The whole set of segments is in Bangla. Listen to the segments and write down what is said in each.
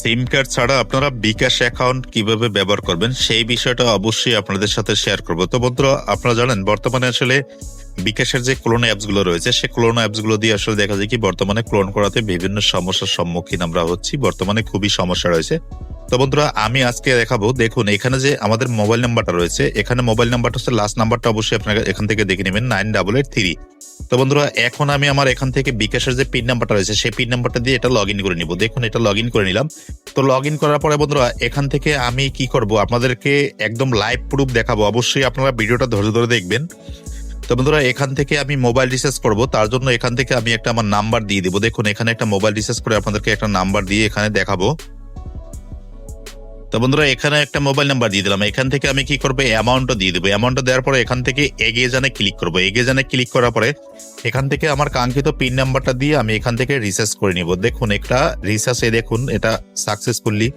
সিম কার্ড ছাড়া আপনারা বিকাশ অ্যাকাউন্ট কীভাবে ব্যবহার করবেন, সেই বিষয়টা অবশ্যই আপনাদের সাথে শেয়ার করব। তো বন্ধুরা, আপনারা জানেন, বর্তমানে আসলে বিকাশের যে ক্লোন অ্যাপসগুলো রয়েছে, সে ক্লোন অ্যাপসগুলো দিয়ে আসলে দেখা যায় কি, বর্তমানে ক্লোন করাতে বিভিন্ন সমস্যার সম্মুখীন আমরা হচ্ছি। বর্তমানে খুবই সমস্যা রয়েছে। তো বন্ধুরা, আমি আজকে দেখাবো, দেখুন, এখানে যে আমাদের মোবাইল নাম্বারটা রয়েছে, এখানে মোবাইল নাম্বারটা হচ্ছে লাস্ট নাম্বারটা অবশ্যই আপনারা এখান থেকে দেখে নেবেন নাইন ডাবল এইট থ্রি তো বন্ধুরা, এখন আমি আমার এখান থেকে বিকাশের যে পিন নাম্বারটা রয়েছে, সেই পিন নাম্বারটা দিয়ে এটা লগ ইন করে নিব। দেখুন, এটা লগ ইন করে নিলাম। তো লগ ইন করার পরে বন্ধুরা, এখান থেকে আমি কি করব? আপনাদেরকে একদম লাইভ প্রুফ দেখাবো। অবশ্যই আপনারা ভিডিওটা ধৈর্য ধরে দেখবেন। তো বন্ধুরা, এখান থেকে আমি মোবাইল রিচার্জ করব। তার জন্য এখান থেকে আমি একটা আমার নাম্বার দিয়ে দিব। দেখুন, এখানে একটা মোবাইল রিচার্জ করে আপনাদেরকে একটা নাম্বার দিয়ে এখানে দেখাবো। তো বন্ধুরা, এখানে একটা মোবাইল নাম্বার দিয়ে দিলাম। এখান থেকে আমি কি করব? অ্যামাউন্টও দিয়ে দেবো। অ্যামাউন্টটা দেওয়ার পরে এখান থেকে এগিয়ে জানে ক্লিক করব। এগিয়ে জানে ক্লিক করার পরে এখান থেকে আমার কাঙ্ক্ষিত পিন নাম্বারটা দিয়ে আমি এখান থেকে রিসার্চ করে নিব। দেখুন, একটা রিসার্চে দেখুন, এটা সাকসেসফুলি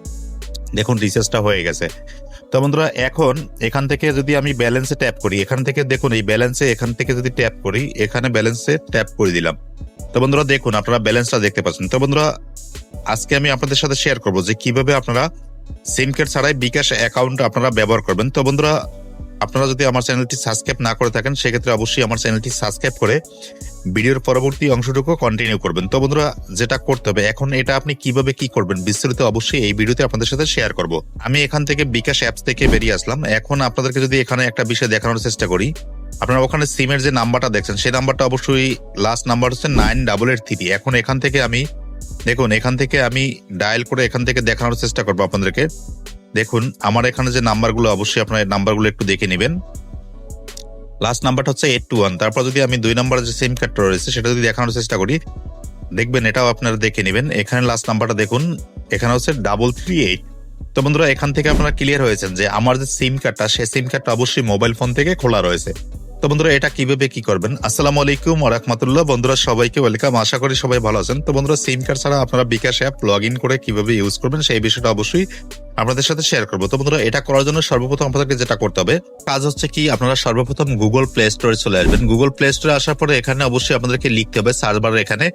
দেখুন রিসার্চটা হয়ে গেছে। তো বন্ধুরা, এখন এখান থেকে যদি আমি ব্যালেন্সে ট্যাপ করি, এখান থেকে দেখুন, এই ব্যালেন্সে এখান থেকে যদি ট্যাপ করি, এখানে ব্যালেন্সে ট্যাপ করে দিলাম। তো বন্ধুরা, দেখুন, আপনারা ব্যালেন্সটা দেখতে পাচ্ছেন। তো বন্ধুরা, আজকে আমি আপনাদের সাথে শেয়ার করব যে কীভাবে আপনারা সিম কার্ড ছাড়াই বিকাশ অ্যাকাউন্ট আপনারা ব্যবহার করবেন। তো বন্ধুরা আপনারা যদি আমার চ্যানেলটি সাবস্ক্রাইব না করে থাকেন, সেক্ষেত্রে অবশ্যই আমার চ্যানেলটি সাবস্ক্রাইব করে ভিডিওর পরবর্তী অংশটুকু কন্টিনিউ করবেন। তো বন্ধুরা, যেটা করতে হবে, এখন এটা আপনি কীভাবে কি করবেন, বিস্তারিত অবশ্যই এই ভিডিওতে আপনাদের সাথে শেয়ার করব। আমি এখান থেকে বিকাশ অ্যাপস থেকে বেরিয়ে আসলাম। এখন আপনাদেরকে যদি এখানে একটা বিষয় দেখানোর চেষ্টা করি, আপনারা ওখানে সিমের যে নাম্বারটা দেখছেন, সেই নাম্বারটা অবশ্যই লাস্ট নাম্বার হচ্ছে নাইন ডাবল এইট থ্রি এখন এখান থেকে আমি, দেখুন, এখান থেকে আমি ডায়াল করে এখান থেকে দেখানোর চেষ্টা করব আপনাদেরকে। দেখুন, আমার এখানে যে নাম্বারগুলো, অবশ্যই আপনার নাম্বারগুলো একটু দেখে নেবেন। লাস্ট নাম্বারটা হচ্ছে এইট টু ওয়ান তারপর যদি আমি দুই নাম্বারের যে সিম কার্ডটা রয়েছে, সেটা যদি দেখানোর চেষ্টা করি, দেখবেন এটাও আপনারা দেখে নেবেন। এখানে লাস্ট নাম্বারটা দেখুন, এখানে হচ্ছে ডাবল থ্রি এইট তো বন্ধুরা, এখান থেকে আপনারা ক্লিয়ার হয়েছেন যে আমার যে সিম কার্ডটা সেই সিম কার্ডটা অবশ্যই মোবাইল ফোন থেকে খোলা রয়েছে। তো বন্ধুরা, এটা কীভাবে কি করবেন? আসসালামু আলাইকুম ওরহমতুল্লাহ বন্ধুরা, সবাইকে ওয়েলকাম। আশা করি সবাই ভালো আছেন। তো বন্ধুরা, সিম কার্ড ছাড়া আপনারা বিকাশ অ্যাপ লগ ইন করে কীভাবে ইউজ করবেন, সেই বিষয়টা অবশ্যই আপনাদের সাথে শেয়ার করব। তো বন্ধুরা, এটা করার জন্য সর্বপ্রথম আপনাদেরকে যেটা করতে হবে, কাজ হচ্ছে কি, আপনারা সর্বপ্রথম গুগল প্লে স্টোরে চলে আসবেন। গুগল প্লে স্টোরে আসার পরে এখানে অবশ্যই আপনাদেরকে লিখতে হবে সার্চ বারের এখানে।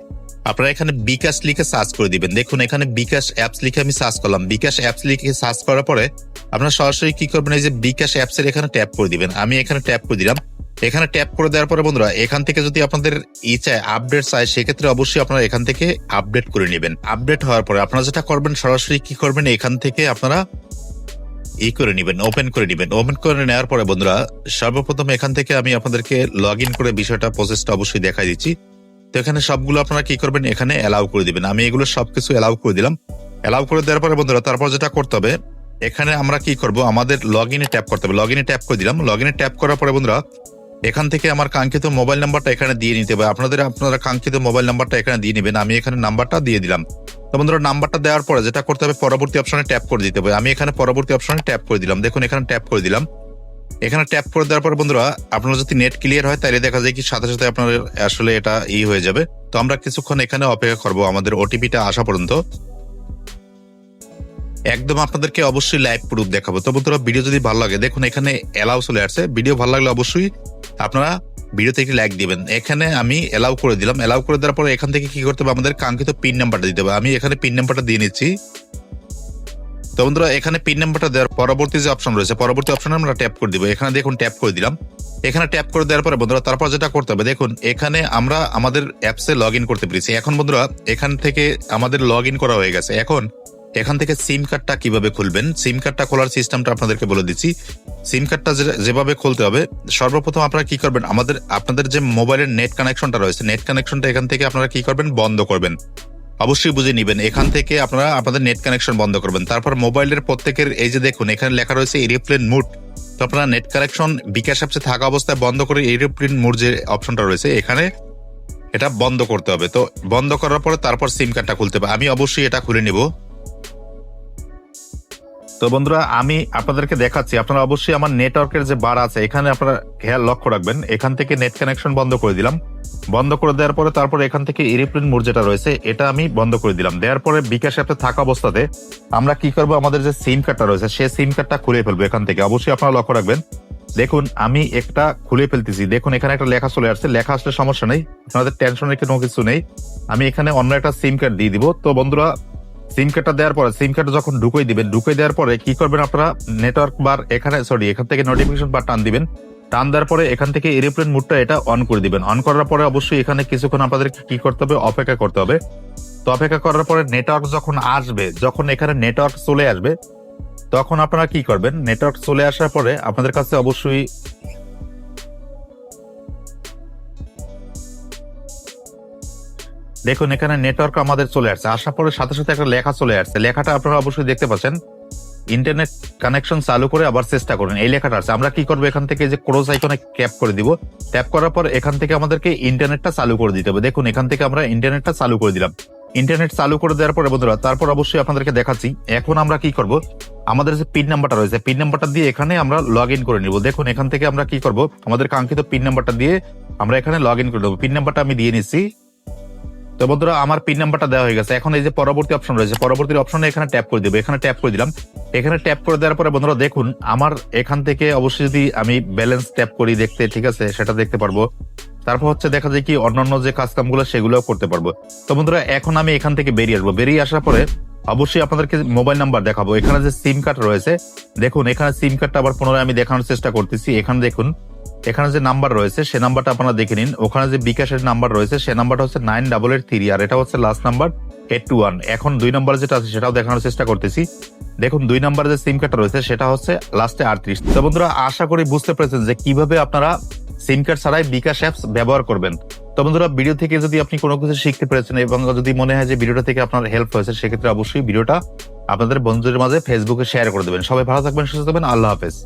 আপনারা এখানে বিকাশ লিখে সার্চ করে দিবেন। দেখুন, এখানে বিকাশ অ্যাপস লিখে আমি সার্চ করলাম। বিকাশ অ্যাপস লিখে সার্চ করার পরে আপনারা সরাসরি কি করবেন, এই যে বিকাশ অ্যাপস এর এখানে ট্যাপ করে দিবেন। আমি এখানে ট্যাপ করে দিলাম। এখানে ট্যাপ করে দেওয়ার পরে বন্ধুরা, এখান থেকে যদি আপনাদের ই চায় আপডেট চায়, সেক্ষেত্রে অবশ্যই আপনারা এখান থেকে আপডেট করে নেবেন। আপডেট হওয়ার পরে আপনারা যেটা করবেন, সরাসরি কি করবেন, এখান থেকে আপনারা ই করে নেবেন ওপেন করে নেবেন। ওপেন করে নেওয়ার পরে বন্ধুরা, সর্বপ্রথম এখান থেকে আমি আপনাদেরকে লগ ইন করে বিষয়টা প্রসেসটা অবশ্যই দেখাই দিচ্ছি। তো এখানে সবগুলো আপনারা কি করবেন, এখানে অ্যালাউ করে দিবেন। আমি এগুলো সবকিছু অ্যালাউ করে দিলাম। অ্যালাউ করে দেওয়ার পরে বন্ধুরা, তারপর যেটা করতে হবে, এখানে আমরা কি করব, আমাদের লগ ইনে ট্যাপ করতে হবে। লগ ইনে ট্যাপ করে দিলাম। লগ ইনে ট্যাপ করার পরে বন্ধুরা এখান থেকে আমার কাঙ্ক্ষিত মোবাইল নাম্বারটা এখানে দিয়ে নিতে হবে। আপনাদের, আপনারা কাঙ্ক্ষিত মোবাইল নাম্বারটা এখানে দিয়ে নেবেন। আমি এখানে নাম্বারটা দিয়ে দিলাম। তো বন্ধুরা, নাম্বারটা দেওয়ার পরে যেটা করতে হবে, পরবর্তী অপশনে ট্যাপ করে দিতে হবে। আমি এখানে পরবর্তী অপশনে ট্যাপ করে দিলাম। দেখুন, এখানে ট্যাপ করে দিলাম। এখানে ট্যাপ করে দেওয়ার পর বন্ধুরা, আপনার যদি নেট ক্লিয়ার হয়, তাহলে দেখা যায় কি সাথে সাথে আপনার আসলে এটা ই হয়ে যাবে। তো আমরা কিছুক্ষণ এখানে অপেক্ষা করব। আমাদের ওটিপিটা আসা পর্যন্ত। একদম আপনাদেরকে অবশ্যই লাইভ প্রুফ দেখাবো। তো বন্ধুরা ভিডিও যদি ভালো লাগে, দেখুন এখানে এলাও চলে আসছে। ভিডিও ভালো লাগলে অবশ্যই আপনারা ভিডিওতে একটি লাইক দিবেন। এখানে আমি এলাও করে দিলাম। এলাও করে দেওয়ার পরে এখান থেকে কি করতে হবে? আমাদের কাঙ্ক্ষিত পিন নাম্বারটা দিতে হবে। আমি এখানে পিন নাম্বারটা দিয়ে নিচ্ছি। তো বন্ধুরা, এখানে পিন নাম্বারটা দেওয়ার পরবর্তী যে অপশন রয়েছে, পরবর্তী অপশনে আমরা ট্যাপ করে দিব। এখানে দেখুন ট্যাপ করে দিলাম। এখানে ট্যাপ করে দেওয়ার পরে বন্ধুরা, তারপর যেটা করতে হবে, দেখুন এখানে আমরা আমাদের অ্যাপসে লগ ইন করতে পেরেছি। এখন বন্ধুরা, এখান থেকে আমাদের লগ ইন করা হয়ে গেছে। এখন এখান থেকে সিম কার্ডটা কীভাবে খুলবেন? সিম কার্ডটা খোলার সিস্টেমটা আপনাদেরকে বলে দিচ্ছি। সিম কার্ডটা যেভাবে খুলতে হবে, সর্বপ্রথম আপনারা কি করবেন? আমাদের, আপনাদের যে মোবাইলের নেট কানেকশনটা রয়েছে, নেট কানেকশনটা এখান থেকে আপনারা কি করবেন? বন্ধ করবেন। অবশ্যই বুঝে নিবেন। এখান থেকে আপনারা, আপনাদের নেট কানেকশন বন্ধ করবেন। তারপর মোবাইলের প্রত্যেকের, এই যে দেখুন, এখানে লেখা রয়েছে এরোপ্লেন মুড। তো আপনারা নেট কানেকশন বিকাশ অ্যাপসে থাকা অবস্থায় বন্ধ করে এরোপ্লেন মুড যে অপশনটা রয়েছে, এখানে এটা বন্ধ করতে হবে। তো বন্ধ করার পরে তারপর সিম কার্ডটা খুলতে হবে। আমি অবশ্যই এটা খুলে নিব। তো বন্ধুরা, আমি আপনাদেরকে দেখাচ্ছি, আপনারা অবশ্যই আমার নেটওয়ার্কের যে বার আছে, এখানে আপনারা খেয়াল লক্ষ্য রাখবেন, এখান থেকে নেট কানেকশন বন্ধ করে দিলাম। বন্ধ করে দেওয়ার পরে তারপরে এখান থেকে এরোপ্লেন মোড যেটা রয়েছে, এটা আমি বন্ধ করে দিলাম। দেওয়ার পরে বিকাশ অ্যাপে থাকা অবস্থাতে আমরা কি করব, আমাদের যে সিম কার্ডটা রয়েছে, সেই সিম কার্ডটা খুলে ফেলব এখান থেকে। অবশ্যই আপনারা লক্ষ্য রাখবেন, দেখুন, আমি একটা খুলে ফেলতেছি। দেখুন, এখানে একটা লেখা চলে আসছে, লেখা আসলে সমস্যা নেই, আপনাদের টেনশনের কোনো কিছু নেই। আমি এখানে অন্য একটা সিম কার্ড দিয়ে দিব। তো বন্ধুরা সিম কার্ডটা দেওয়ার পরে সিম কার্ড যখন ঢুকিয়ে দিবেন ঢুকিয়ে দেওয়ার পরে কি করবেন আপনারা? নেটওয়ার্ক বার এখানে সরি এখান থেকে নোটিফিকেশন বার টান দিবেন। টান দেওয়ার পরে এখান থেকে এরোপ্লেন মুডটা এটা অন করে দিবেন। অন করার পরে অবশ্যই এখানে কিছুক্ষণ আপনাদেরকে কি করতে হবে? অপেক্ষা করতে হবে। তো অপেক্ষা করার পরে নেটওয়ার্ক যখন আসবে, যখন এখানে নেটওয়ার্ক চলে আসবে, তখন আপনারা কি করবেন? নেটওয়ার্ক চলে আসার পরে আপনাদের কাছে অবশ্যই দেখুন, এখানে নেটওয়ার্ক আমাদের চলে আসছে। আসার পরে সাথে সাথে একটা লেখা চলে আসছে। লেখাটা আপনারা অবশ্যই দেখতে পাচ্ছেন। ইন্টারনেট কানেকশন চালু করে আবার চেষ্টা করুন। এই লেখাটা আছে। আমরা কি করব? এখান থেকে যে ক্রোজ আইকনে ক্যাপ করে দিব। ট্যাপ করার পর এখান থেকে আমাদেরকে ইন্টারনেটটা চালু করে দিতে হবে। দেখুন, এখান থেকে আমরা ইন্টারনেটটা চালু করে দিলাম। ইন্টারনেট চালু করে দেওয়ার পরে বন্ধুরা, তারপর অবশ্যই আপনাদেরকে দেখাচ্ছি। এখন আমরা কি করব? আমাদের যে পিন নাম্বারটা রয়েছে পিন নাম্বারটা দিয়ে এখানে আমরা লগ ইন করে নিব। দেখুন, এখান থেকে আমরা কি করব? আমাদের কাঙ্ক্ষিত পিন নাম্বারটা দিয়ে আমরা এখানে লগ ইন করে দেবো পিন নাম্বারটা আমি দিয়ে নিচ্ছি। তো বন্ধুরা, আমার পিন নাম্বারটা দেওয়া হয়ে গেছে। এখন এই যে পরবর্তী অপশন রয়েছে, পরবর্তী অপশনে এখানে ট্যাপ করে দেবো। এখানে ট্যাপ করে দিলাম। এখানে ট্যাপ করে দেওয়ার পরে বন্ধুরা, দেখুন, আমার এখান থেকে অবশ্যই যদি আমি ব্যালেন্স ট্যাপ করি দেখতে, ঠিক আছে, সেটা দেখতে পারব। তারপর হচ্ছে দেখা যায় কি, অন্যান্য যে কাজ কামগুলো সেগুলোও করতে পারব। তো বন্ধুরা, এখন আমি এখান থেকে বেরিয়ে আসব। বেরিয়ে আসার পরে অবশ্যই আপনাদেরকে মোবাইল নাম্বার দেখাবো। এখানে যে সিম কার্ড রয়েছে, দেখুন, এখানে সিম কার্ডটা আবার পুনরায় আমি দেখানোর চেষ্টা করতেছি। এখানে দেখুন এখানে যে নাম্বার রয়েছে, সে নাম্বারটা আপনারা দেখে নিন। ওখানে যে বিকাশের নাম্বার রয়েছে, সে নাম্বারটা হচ্ছে নাইন ডাবল এইট থ্রি, আর এটা হচ্ছে last number eight two one এখন দুই নাম্বার যেটা আছে, সেটাও দেখানোর চেষ্টা করতেছি। দেখুন, দুই নাম্বারে যে সিম কার্ডটা রয়েছে, সেটা হচ্ছে লাস্টে আটত্রিশ তো বন্ধুরা, আশা করি বুঝতে পেরেছেন যে কীভাবে আপনারা সিম কার্ড ছাড়াই বিকাশ অ্যাপস ব্যবহার করবেন। তো বন্ধুরা ভিডিও থেকে যদি আপনি কোনো কিছু শিখতে পেরেছেন এবং যদি মনে হয় যে ভিডিওটা থেকে আপনার হেল্প হয়েছে, সেক্ষেত্রে অবশ্যই ভিডিওটা আপনাদের বন্ধুদের মাঝে ফেসবুকে শেয়ার করে দেবেন। সবাই ভালো থাকবেন, সুস্থ থাকবেন, আল্লাহ হাফেজ।